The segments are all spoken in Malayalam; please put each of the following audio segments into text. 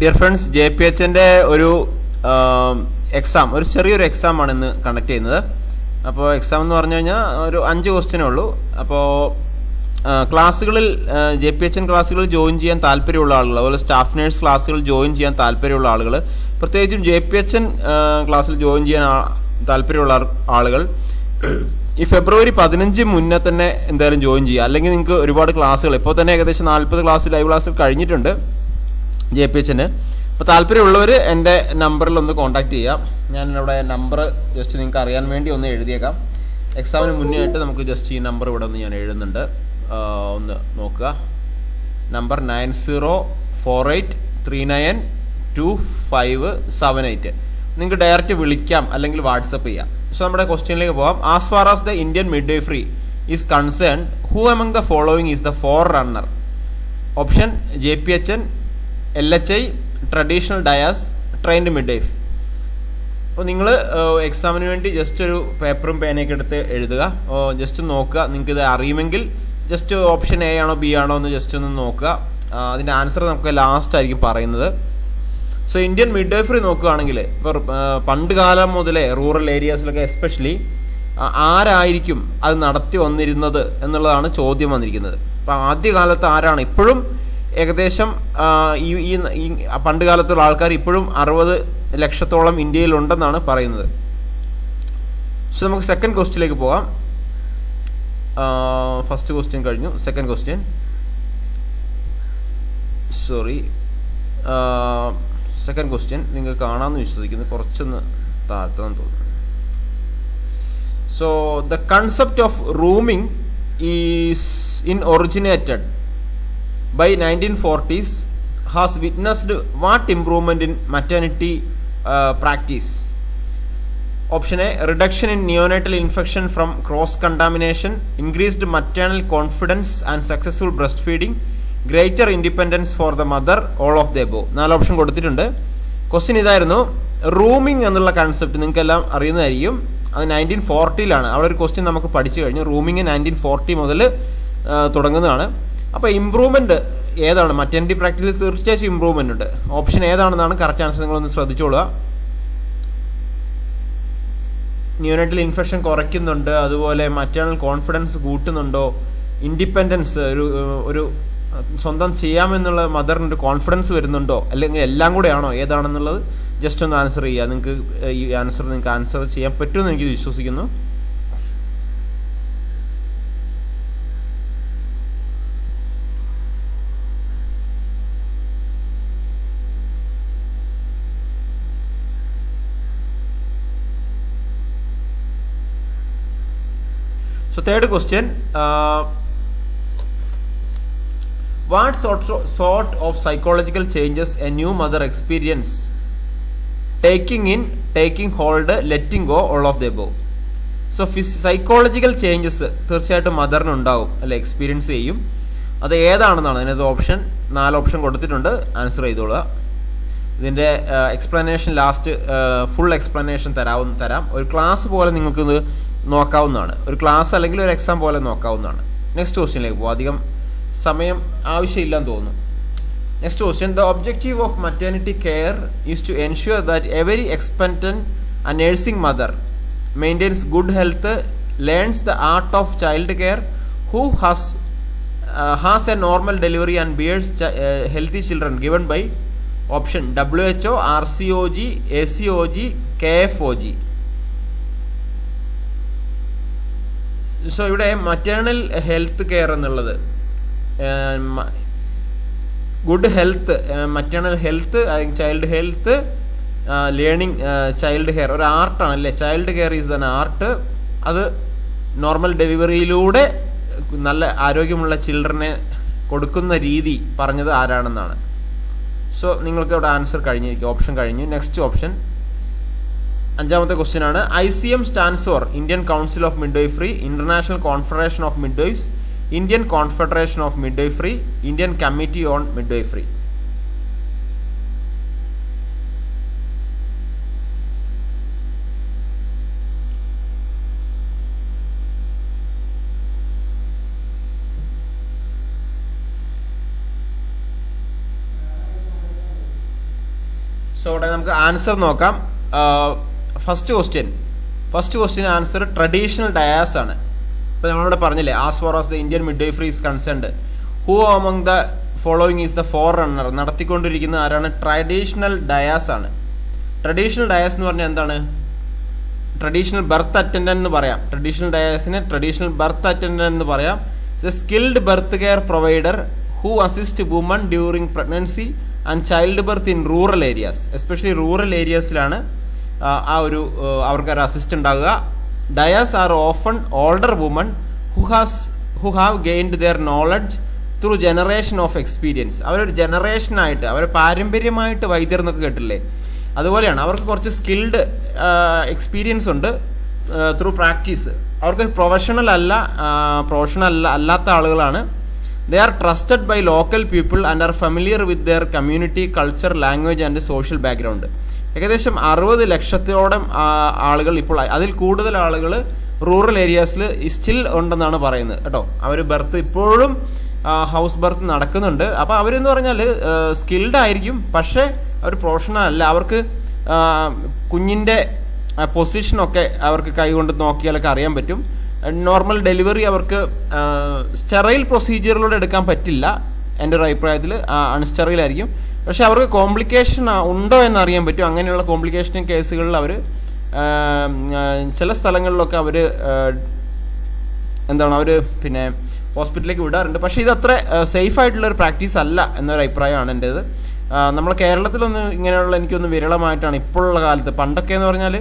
ഡിയർ ഫ്രണ്ട്സ് ജെ പി എച്ചിന്റെ ഒരു എക്സാം ഒരു ചെറിയൊരു എക്സാം ആണ് ഇന്ന് കണ്ടക്ട് ചെയ്യുന്നത്. അപ്പോൾ എക്സാം എന്ന് പറഞ്ഞു കഴിഞ്ഞാൽ ഒരു അഞ്ച് ക്വസ്റ്റ്യനേ ഉള്ളൂ. അപ്പോൾ ക്ലാസ്സുകളിൽ ജെ പി എച്ച് എൻ ക്ലാസ്സുകളിൽ ജോയിൻ ചെയ്യാൻ താല്പര്യമുള്ള ആളുകൾ അതുപോലെ സ്റ്റാഫ് നേഴ്സ് ക്ലാസ്സുകളിൽ ജോയിൻ ചെയ്യാൻ താല്പര്യമുള്ള ആളുകൾ പ്രത്യേകിച്ചും ജെ പി എച്ച് എൻ ക്ലാസ്സിൽ ജോയിൻ ചെയ്യാൻ താല്പര്യമുള്ള ആളുകൾ ഈ ഫെബ്രുവരി പതിനഞ്ച് മുന്നേ തന്നെ എന്തായാലും ജോയിൻ ചെയ്യുക. അല്ലെങ്കിൽ നിങ്ങൾക്ക് ഒരുപാട് ക്ലാസ്സുകൾ ഇപ്പോൾ തന്നെ ഏകദേശം നാൽപ്പത് ക്ലാസ് ലൈവ് ക്ലാസ്സുകൾ കഴിഞ്ഞിട്ടുണ്ട്. ജെ പി എച്ചിന്. അപ്പോൾ താല്പര്യമുള്ളവർ എന്റെ നമ്പറിൽ ഒന്ന് കോൺടാക്ട് ചെയ്യാം. ഞാൻ ഇവിടെ നമ്പർ ജസ്റ്റ് നിങ്ങൾക്ക് അറിയാൻ വേണ്ടി ഒന്ന് എഴുതിയേക്കാം. എക്സാമിന് മുന്നേ ആയിട്ട് നമുക്ക് ജസ്റ്റ് ഈ നമ്പർ ഇവിടെ ഒന്ന് ഞാൻ എഴുതുന്നുണ്ട്. ഒന്ന് നോക്കുക. Number nine zero four eight three nine two five seven eight. നിങ്ങൾക്ക് ഡയറക്റ്റ് വിളിക്കാം അല്ലെങ്കിൽ വാട്സപ്പ് ചെയ്യാം. സോ നമ്മുടെ ക്വസ്റ്റ്യനിലേക്ക് പോകാം as far as the Indian mid day free is concern who among the following is the forerunner option J P H N L H I traditional dais trained mid life അപ്പോൾ നിങ്ങൾ എക്സാമിന് വേണ്ടി ജസ്റ്റ് ഒരു പേപ്പറും പേനയൊക്കെ എടുത്ത് എഴുതുക. ജസ്റ്റ് നോക്കുക. നിങ്ങൾക്കിത് അറിയുമെങ്കിൽ ജസ്റ്റ് ഓപ്ഷൻ എ ആണോ ബി ആണോ എന്ന് ജസ്റ്റ് ഒന്ന് നോക്കുക. അതിന്റെ ആൻസർ നമുക്ക് ലാസ്റ്റ് ആയിരിക്കും പറയുന്നത്. സോ ഇന്ത്യൻ മിഡ് വൈഫറി നോക്കുകയാണെങ്കിൽ ഇപ്പോൾ പണ്ട് കാലം മുതലേ റൂറൽ ഏരിയാസിലൊക്കെ എസ്പെഷ്യലി ആരായിരിക്കും അത് നടത്തി വന്നിരുന്നത് എന്നുള്ളതാണ് ചോദ്യം വന്നിരിക്കുന്നത്. അപ്പോൾ ആദ്യകാലത്ത് ആരാണ്? ഇപ്പോഴും ഏകദേശം ഈ ഈ പണ്ട് കാലത്തുള്ള ആൾക്കാർ ഇപ്പോഴും അറുപത് ലക്ഷത്തോളം ഇന്ത്യയിലുണ്ടെന്നാണ് പറയുന്നത്. സോ നമുക്ക് സെക്കൻഡ് ക്വസ്റ്റിലേക്ക് പോകാം. ഫസ്റ്റ് ക്വസ്റ്റ്യൻ കഴിഞ്ഞു. Second question sorry second question നിങ്ങൾ കാണാമെന്ന് വിശ്വസിക്കുന്നു. കുറച്ചൊന്ന് താഴ്ത്തണം തോന്നുന്നു. So the concept of rooming is in originated nineteen forties has witnessed what improvement in maternity practice option a reduction in neonatal infection from cross contamination increased maternal confidence and successful breast feeding greater independence for the mother all of the above നാല് ഓപ്ഷൻ കൊടുത്തിട്ടുണ്ട്. ക്വസ്റ്റ്യൻ ഇതായിരുന്നു റൂമിംഗ് എന്നുള്ള കൺസെപ്റ്റ് നിങ്ങൾക്കെല്ലാം അറിയുന്നതായിരിക്കും. അത് നയന്റീൻ ഫോർട്ടിയിലാണ് അവിടെ ഒരു ക്വസ്റ്റ്യൻ നമുക്ക് പഠിച്ചു കഴിഞ്ഞു. റൂമിംഗ് നയന്റീൻ ഫോർട്ടി മുതൽ തുടങ്ങുന്നതാണ്. അപ്പോൾ ഇമ്പ്രൂവ്മെന്റ് ഏതാണ്? മറ്റേണിറ്റി പ്രാക്ടീസിൽ തീർച്ചയായും ഇമ്പ്രൂവ്മെന്റ് ഉണ്ട്. ഓപ്ഷൻ ഏതാണെന്നാണ് കറക്റ്റ് ആൻസർ നിങ്ങളൊന്ന് ശ്രദ്ധിച്ചോളുക. ന്യൂനറ്റൽ ഇൻഫെക്ഷൻ കുറയ്ക്കുന്നുണ്ട് അതുപോലെ മറ്റേണൽ കോൺഫിഡൻസ് കൂട്ടുന്നുണ്ടോ? ഇൻഡിപെൻഡൻസ് ഒരു ഒരു സ്വന്തം ചെയ്യാമെന്നുള്ള മദറിന് ഒരു കോൺഫിഡൻസ് വരുന്നുണ്ടോ? അല്ലെങ്കിൽ എല്ലാം കൂടെ ആണോ? ഏതാണെന്നുള്ളത് ജസ്റ്റ് ഒന്ന് ആൻസർ ചെയ്യുക. നിങ്ങൾക്ക് ഈ ആൻസർ നിങ്ങൾക്ക് ആൻസർ ചെയ്യാൻ പറ്റുമെന്ന് എനിക്ക് വിശ്വസിക്കുന്നു. So third question, uh, what sort of, sort of psychological changes a new mother experience? Taking in, taking hold, letting go, all of the above. So Fizz psychological changes തീർച്ചയായിട്ടും മദറിനുണ്ടാവും അല്ലെ എക്സ്പീരിയൻസ് ചെയ്യും. അത് ഏതാണെന്നാണ് അതിനകത്ത് ഓപ്ഷൻ നാല് ഓപ്ഷൻ കൊടുത്തിട്ടുണ്ട്. ആൻസർ ചെയ്തോളുക. ഇതിന്റെ എക്സ്പ്ലനേഷൻ ലാസ്റ്റ് ഫുൾ എക്സ്പ്ലനേഷൻ തരാവുന്ന തരാം. ഒരു ക്ലാസ് പോലെ നിങ്ങൾക്ക് ഇത് നോക്കാവുന്നതാണ്. ഒരു ക്ലാസ് അല്ലെങ്കിൽ ഒരു എക്സാം പോലെ നോക്കാവുന്നതാണ്. നെക്സ്റ്റ് ക്വസ്റ്റ്യനിലേക്ക് പോകും അധികം സമയം ആവശ്യമില്ലെന്ന് തോന്നുന്നു. Next question the objective of maternity care is to ensure that every expectant ആ nursing mother maintains good health learns the art of child care who has has a normal delivery and bears healthy children given by option W H O R C O G A C O G K F O G ഇവിടെ മറ്റേണൽ ഹെൽത്ത് കെയർ എന്നുള്ളത് good health maternal health child health learning child care ഒരു ആർട്ടാണ് അല്ലേ? Child care is then art അത് നോർമൽ ഡെലിവറിയിലൂടെ നല്ല ആരോഗ്യമുള്ള ചിൽഡ്രനെ കൊടുക്കുന്ന രീതി പറഞ്ഞത് ആരാണെന്നാണ്. സോ നിങ്ങൾക്ക് ഇവിടെ ആൻസർ കഴിഞ്ഞിരിക്കും. ഓപ്ഷൻ കഴിഞ്ഞു. നെക്സ്റ്റ് ഓപ്ഷൻ അഞ്ചാമത്തെ ക്വസ്റ്റ്യൻ ആണ്. I C M stands for Indian council of midwifery international confederation of midwives Indian confederation of midwifery Indian committee on midwifery so ഉടനെ നമുക്ക് ആൻസർ നോക്കാം. First question first question answer traditional dais ആണ്. ഇപ്പോൾ നമ്മളിവിടെ പറഞ്ഞില്ലേ as for as the Indian midwifery is concerned who among the following is the forerunner നടത്തിക്കൊണ്ടിരിക്കുന്ന ആരാണ്? ട്രഡീഷണൽ ഡയാസ് ആണ്. ട്രഡീഷണൽ ഡയാസ് എന്ന് പറഞ്ഞാൽ എന്താണ്? ട്രഡീഷണൽ ബർത്ത് അറ്റൻഡന്റ് എന്ന് പറയാം. ട്രഡീഷണൽ ഡയാസിനെ ട്രഡീഷണൽ ബർത്ത് അറ്റൻഡന്റ് എന്ന് പറയാം. It's a skilled birth care provider who assist woman during pregnancy and child birth in rural areas especially rural ഏരിയാസിലാണ് ആ ഒരു അവർക്ക് അവർക്കൊരു അസിസ്റ്റ് ഉണ്ടാകുക dais are often older woman who has who have gained their knowledge through generation of experience അവരൊരു ജനറേഷനായിട്ട് അവർ പാരമ്പര്യമായിട്ട് വൈദ്യർ എന്നൊക്കെ കേട്ടില്ലേ അതുപോലെയാണ് അവർക്ക് കുറച്ച് സ്കിൽഡ് എക്സ്പീരിയൻസ് ഉണ്ട് ത്രൂ പ്രാക്ടീസ് അവർക്ക് പ്രൊഫഷണൽ അല്ല പ്രൊഫഷണൽ അല്ല അല്ലാത്ത ആളുകളാണ്. They are trusted by local people and are familiar with their community culture language and social background ഏകദേശം അറുപത് ലക്ഷത്തോളം ആളുകൾ ഇപ്പോൾ അതിൽ കൂടുതൽ ആളുകൾ റൂറൽ ഏരിയാസിൽ സ്റ്റിൽ ഉണ്ടെന്നാണ് പറയുന്നത് കേട്ടോ. അവർ ബർത്ത് ഇപ്പോഴും ഹൗസ് ബർത്ത് നടക്കുന്നുണ്ട്. അപ്പോൾ അവരെന്ന് പറഞ്ഞാൽ സ്കിൽഡ് ആയിരിക്കും. പക്ഷേ അവർ പ്രൊഫഷണൽ അല്ല. അവർക്ക് കുഞ്ഞിന്റെ പൊസിഷനൊക്കെ അവർക്ക് കൈകൊണ്ട് നോക്കിയാലൊക്കെ അറിയാൻ പറ്റും. നോർമൽ ഡെലിവറി അവർക്ക് സ്റ്റെറൈൽ പ്രൊസീജിയറിലൂടെ എടുക്കാൻ പറ്റില്ല. എന്റെ ഒരു അഭിപ്രായത്തിൽ അൺസ്റ്റെറൈൽ ആയിരിക്കും. പക്ഷേ അവർക്ക് കോംപ്ലിക്കേഷൻ ഉണ്ടോ എന്ന് അറിയാൻ പറ്റും. അങ്ങനെയുള്ള കോംപ്ലിക്കേഷൻ കേസുകളിൽ അവർ ചില സ്ഥലങ്ങളിലൊക്കെ അവർ എന്താണ് അവർ പിന്നെ ഹോസ്പിറ്റലിലേക്ക് വിടാറുണ്ട്. പക്ഷേ ഇതത്ര സേഫ് ആയിട്ടുള്ള ഒരു പ്രാക്ടീസ് അല്ല എന്നൊരു അഭിപ്രായമാണ് എന്റേത് നമ്മൾ കേരളത്തിലൊന്നും ഇങ്ങനെയുള്ള എനിക്കൊന്ന് വിരളമായിട്ടാണ് ഇപ്പോഴുള്ള കാലത്ത്. പണ്ടൊക്കെ എന്ന് പറഞ്ഞാൽ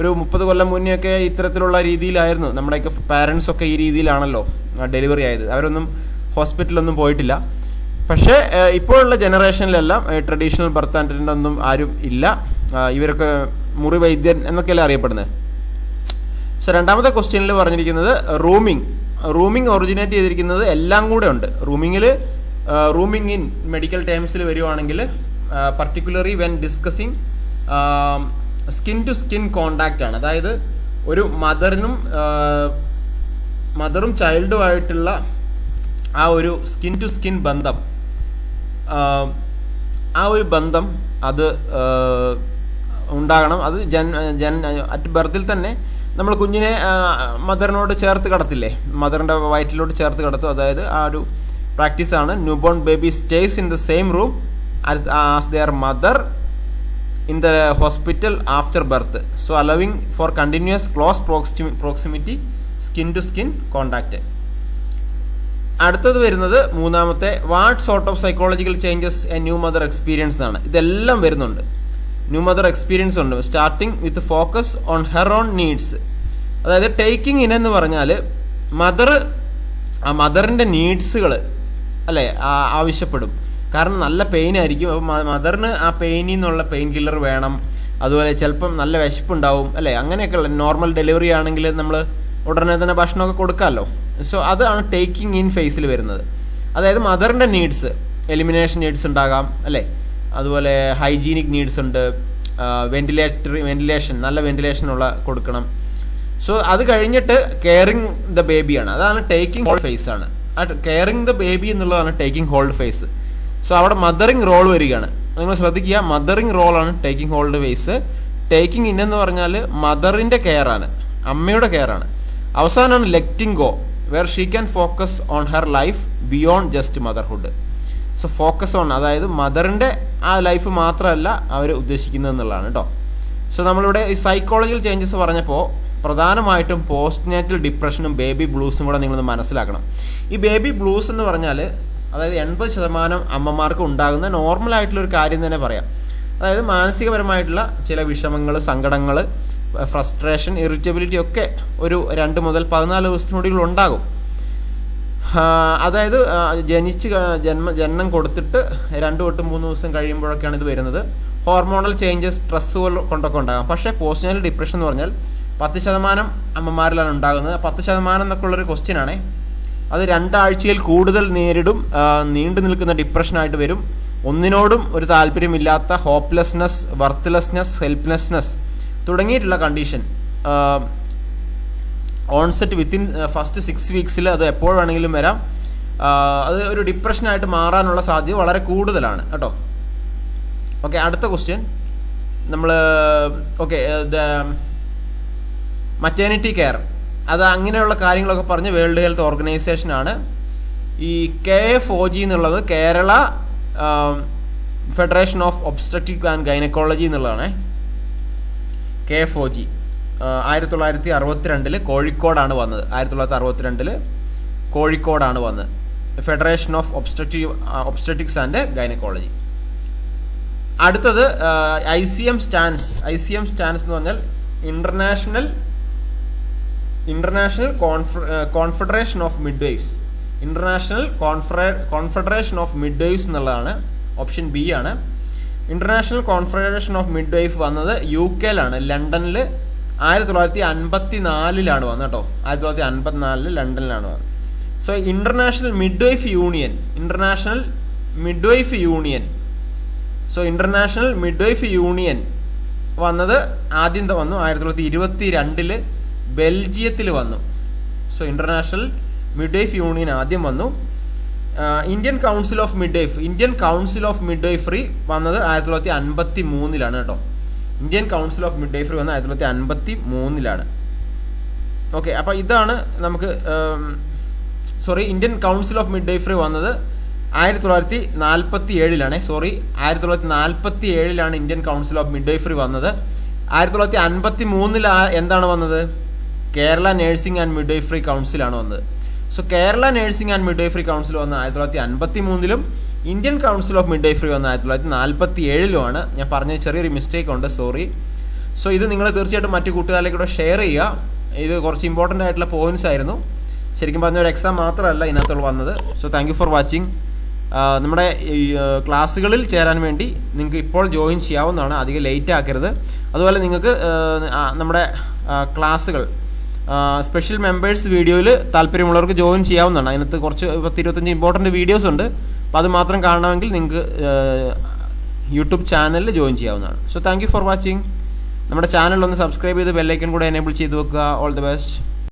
ഒരു മുപ്പത് കൊല്ലം മുന്നെയൊക്കെ ഇത്തരത്തിലുള്ള രീതിയിലായിരുന്നു. നമ്മുടെയൊക്കെ പാരൻസ് ഒക്കെ ഈ രീതിയിലാണല്ലോ ഡെലിവറി ആയത്. അവരൊന്നും ഹോസ്പിറ്റലൊന്നും പോയിട്ടില്ല. പക്ഷേ ഇപ്പോഴുള്ള ജനറേഷനിലെല്ലാം ട്രഡീഷണൽ ബർത്ത് ആൻഡ് ഒന്നും ആരും ഇല്ല. ഇവരൊക്കെ മുറി വൈദ്യൻ എന്നൊക്കെയല്ലേ അറിയപ്പെടുന്നത്? സോ രണ്ടാമത്തെ ക്വസ്റ്റ്യനിൽ പറഞ്ഞിരിക്കുന്നത് റൂമിംഗ് റൂമിംഗ് ഒറിജിനേറ്റ് ചെയ്തിരിക്കുന്നത് എല്ലാം കൂടെ ഉണ്ട്. റൂമിങ്ങിൽ റൂമിംഗ് ഇൻ മെഡിക്കൽ ടേംസിൽ വരുവാണെങ്കിൽ particularly when discussing skin to skin contact ആണ്. അതായത് ഒരു മദറിനും മദറും ചൈൽഡുമായിട്ടുള്ള ആ ഒരു സ്കിൻ ടു സ്കിൻ ബന്ധം. ആ ഒരു ബന്ധം അത് ഉണ്ടാകണം. അത് ജൻ ജൻ അറ്റ് ബർത്തിൽ തന്നെ നമ്മൾ കുഞ്ഞിനെ മദറിനോട് ചേർത്ത് കടത്തില്ലേ? മദറിന്റെ വയറ്റിലോട്ട് ചേർത്ത് കടത്തും. അതായത് ആ ഒരു പ്രാക്ടീസാണ് new born baby stays in the same room as their mother in the hospital after birth. So allowing for continuous close proximity proximity skin to skin contact അടുത്തത് വരുന്നത് മൂന്നാമത്തെ what sort of psychological changes a new mother experience ആണ് ഇതെല്ലാം വരുന്നുണ്ട്. ന്യൂ മദർ എക്സ്പീരിയൻസ് ഉണ്ട്. Starting with focus on her own needs അതായത് ടേക്കിംഗ് ഇൻ എന്ന് പറഞ്ഞാൽ മദർ ആ മദറിന്റെ നീഡ്സുകൾ അല്ലേ ആവശ്യപ്പെടും. കാരണം നല്ല പെയിൻ ആയിരിക്കും. അപ്പോൾ മദറിന് ആ പെയിനിൽ നിന്നുള്ള പെയിൻ കില്ലർ വേണം. അതുപോലെ ചിലപ്പം നല്ല വിശപ്പുണ്ടാവും. അല്ലേ അങ്ങനെയൊക്കെയുള്ള നോർമൽ ഡെലിവറി ആണെങ്കിൽ നമ്മൾ ഉടനെ തന്നെ ഭക്ഷണമൊക്കെ കൊടുക്കാമല്ലോ. സോ അതാണ് ടേക്കിംഗ് ഇൻ ഫേസിൽ വരുന്നത്. അതായത് മദറിന്റെ നീഡ്സ് എലിമിനേഷൻ നീഡ്സ് ഉണ്ടാകാം അല്ലേ? അതുപോലെ ഹൈജീനിക് നീഡ്സ് ഉണ്ട് വെന്റിലേറ്ററി വെന്റിലേഷൻ നല്ല വെന്റിലേഷൻ ഉള്ള കൊടുക്കണം. സോ അത് കഴിഞ്ഞിട്ട് കെയറിങ് ദ ബേബിയാണ് അതാണ് ടേക്കിംഗ് ഹോൾഡ് ഫേസ് ആണ്. ആ കെയറിങ് ദ ബേബി എന്നുള്ളതാണ് ടേക്കിംഗ് ഹോൾഡ് ഫേസ് സോ അവിടെ മദറിങ് റോൾ വരികയാണ്. നിങ്ങൾ ശ്രദ്ധിക്കുക മദറിങ് റോളാണ് taking hold phase taking in എന്ന് പറഞ്ഞാൽ മദറിന്റെ കെയറാണ് അമ്മയുടെ കെയറാണ് അവസാനമാണ് letting go where she can focus on her life beyond just motherhood so focus on അതായത് മദറിന്റെ ആ ലൈഫ് മാത്രമല്ല അവർ ഉദ്ദേശിക്കുന്നത് എന്നുള്ളതാണ് കേട്ടോ സോ നമ്മളിവിടെ ഈ സൈക്കോളജിക്കൽ ചേഞ്ചസ് പറഞ്ഞപ്പോൾ പ്രധാനമായിട്ടും പോസ്റ്റ് നാറ്റൽ ഡിപ്രഷനും ബേബി ബ്ലൂസും കൂടെ നിങ്ങളൊന്ന് മനസ്സിലാക്കണം. ഈ ബേബി ബ്ലൂസ് എന്ന് പറഞ്ഞാൽ അതായത് എൺപത് ശതമാനം അമ്മമാർക്ക് ഉണ്ടാകുന്ന നോർമലായിട്ടുള്ളൊരു കാര്യം തന്നെ പറയാം. അതായത് മാനസികപരമായിട്ടുള്ള ചില വിഷമങ്ങൾ സങ്കടങ്ങൾ ഫ്രസ്ട്രേഷൻ ഇറിറ്റബിലിറ്റി ഒക്കെ ഒരു രണ്ട് മുതൽ പതിനാല് ദിവസത്തിനുള്ളിൽ ഉണ്ടാകും. അതായത് ജനിച്ച് ജന്മ ജന്മം കൊടുത്തിട്ട് രണ്ട് തൊട്ട് മൂന്ന് ദിവസം കഴിയുമ്പോഴൊക്കെയാണ് ഇത് വരുന്നത്. ഹോർമോണൽ ചേഞ്ചസ് സ്ട്രെസ് കൊണ്ടൊക്കെ ഉണ്ടാകാം. പക്ഷേ പോസ്റ്റ്നൽ ഡിപ്രഷൻ എന്ന് പറഞ്ഞാൽ പത്ത് ശതമാനം അമ്മമാരിലാണ് ഉണ്ടാകുന്നത്. പത്ത് ശതമാനം എന്നൊക്കെ ഉള്ളൊരു ക്വസ്റ്റ്യൻ ആണേ. അത് രണ്ടാഴ്ചയിൽ കൂടുതൽ നേരിടും നീണ്ടു നിൽക്കുന്ന ഡിപ്രഷനായിട്ട് വരും. ഒന്നിനോടും ഒരു താല്പര്യമില്ലാത്ത ഹോപ്പ്ലെസ്നെസ് വർത്ത്ലെസ്നെസ് ഹെൽപ്ലെസ്നെസ് തുടങ്ങിയിട്ടുള്ള condition onset within first six വീക്സിൽ അത് എപ്പോൾ വേണമെങ്കിലും വരാം. അത് ഒരു ഡിപ്രഷനായിട്ട് മാറാനുള്ള സാധ്യത വളരെ കൂടുതലാണ്. കേട്ടോ? ഓക്കെ അടുത്ത ക്വസ്റ്റ്യൻ നമ്മൾ ഓക്കെ മറ്റേണിറ്റി കെയർ അത് അങ്ങനെയുള്ള കാര്യങ്ങളൊക്കെ പറഞ്ഞ് വേൾഡ് ഹെൽത്ത് ഓർഗനൈസേഷനാണ് ഈ കെ എഫ് ഒ ജി എന്നുള്ളത് Kerala federation of obstetric and gynaecology എന്നുള്ളതാണ്. K F O G. ആയിരത്തി തൊള്ളായിരത്തി അറുപത്തിരണ്ടിൽ കോഴിക്കോടാണ് വന്നത്. ആയിരത്തി തൊള്ളായിരത്തി അറുപത്തിരണ്ടിൽ കോഴിക്കോടാണ് വന്നത്. Federation of obstetric obstetrics and gynaecology അടുത്തത് I C M stands. I C M stands എന്ന് പറഞ്ഞാൽ international international confederation of midwives international confederation of midwives എന്നുള്ളതാണ്. ഓപ്ഷൻ ബി ആണ്. International confederation of mid wife വന്നത് യു കെയിലാണ് ലണ്ടനിൽ ആയിരത്തി തൊള്ളായിരത്തി അൻപത്തി നാലിലാണ് വന്നത് കേട്ടോ. ആയിരത്തി തൊള്ളായിരത്തി അൻപത്തിനാലിൽ ലണ്ടനിലാണ് വന്നത്. So international midwife union international midwife union so international midwife union വന്നത് ആദ്യം വന്നു? ആയിരത്തി തൊള്ളായിരത്തി ഇരുപത്തി രണ്ടിൽ ബെൽജിയത്തിൽ വന്നു. So international midwife union ആദ്യം വന്നു. Indian council of midwife Indian council of midwifery വന്നത് ആയിരത്തി തൊള്ളായിരത്തി അൻപത്തി മൂന്നിലാണ് കേട്ടോ. Indian council of midwifery വന്നത് ആയിരത്തി തൊള്ളായിരത്തി അൻപത്തി മൂന്നിലാണ് ഓക്കെ അപ്പോൾ ഇതാണ് നമുക്ക് sorry Indian council of midwifery വന്നത് ആയിരത്തി തൊള്ളായിരത്തി നാൽപ്പത്തി ഏഴിലാണ് സോറി ആയിരത്തി തൊള്ളായിരത്തി നാൽപ്പത്തി ഏഴിലാണ് Indian council of midwifery വന്നത്. ആയിരത്തി തൊള്ളായിരത്തി അൻപത്തി മൂന്നിൽ എന്താണ് വന്നത്? Kerala nursing and midwifery കൗൺസിലാണ് വന്നത്. So Kerala nursing and midwifery council വന്ന ആയിരത്തി തൊള്ളായിരത്തി അൻപത്തി മൂന്നിലും Indian council of midwifery വന്ന ആയിരത്തി തൊള്ളായിരത്തി നാൽപ്പത്തി ഏഴിലുമാണ് ഞാൻ പറഞ്ഞ ചെറിയൊരു മിസ്റ്റേക്ക് ഉണ്ട് സോറി സോ ഇത് നിങ്ങൾ തീർച്ചയായിട്ടും മറ്റു കൂട്ടുകാരിലേക്കൂടെ ഷെയർ ചെയ്യുക. ഇത് കുറച്ച് ഇമ്പോർട്ടന്റ് ആയിട്ടുള്ള പോയിന്റ്സ് ആയിരുന്നു. ശരിക്കും പറഞ്ഞ ഒരു എക്സാം മാത്രമല്ല ഇതിനകത്തുള്ള വന്നത്. സോ താങ്ക് ഫോർ വാച്ചിങ് നമ്മുടെ ക്ലാസ്സുകളിൽ ചേരാൻ വേണ്ടി നിങ്ങൾക്ക് ഇപ്പോൾ ജോയിൻ ചെയ്യാവുന്നതാണ്. അധികം ലേറ്റ് ആക്കരുത്. അതുപോലെ നിങ്ങൾക്ക് നമ്മുടെ ക്ലാസ്സുകൾ സ്പെഷ്യൽ മെമ്പേഴ്സ് വീഡിയോയിൽ താല്പര്യമുള്ളവർക്ക് ജോയിൻ ചെയ്യാവുന്നതാണ്. അതിനകത്ത് കുറച്ച് പത്ത് ഇരുപത്തഞ്ച് ഇമ്പോർട്ടന്റ് വീഡിയോസ് ഉണ്ട്. അപ്പോൾ അത് മാത്രം കാണണമെങ്കിൽ നിങ്ങൾക്ക് യൂട്യൂബ് ചാനലിൽ ജോയിൻ ചെയ്യാവുന്നതാണ്. സോ താങ്ക് ഫോർ വാച്ചിങ് നമ്മുടെ ചാനൽ ഒന്ന് സബ്സ്ക്രൈബ് ചെയ്ത് ബെല്ലൈക്കൻ കൂടെ എനേബിൾ ചെയ്ത് വെക്കുക. All the best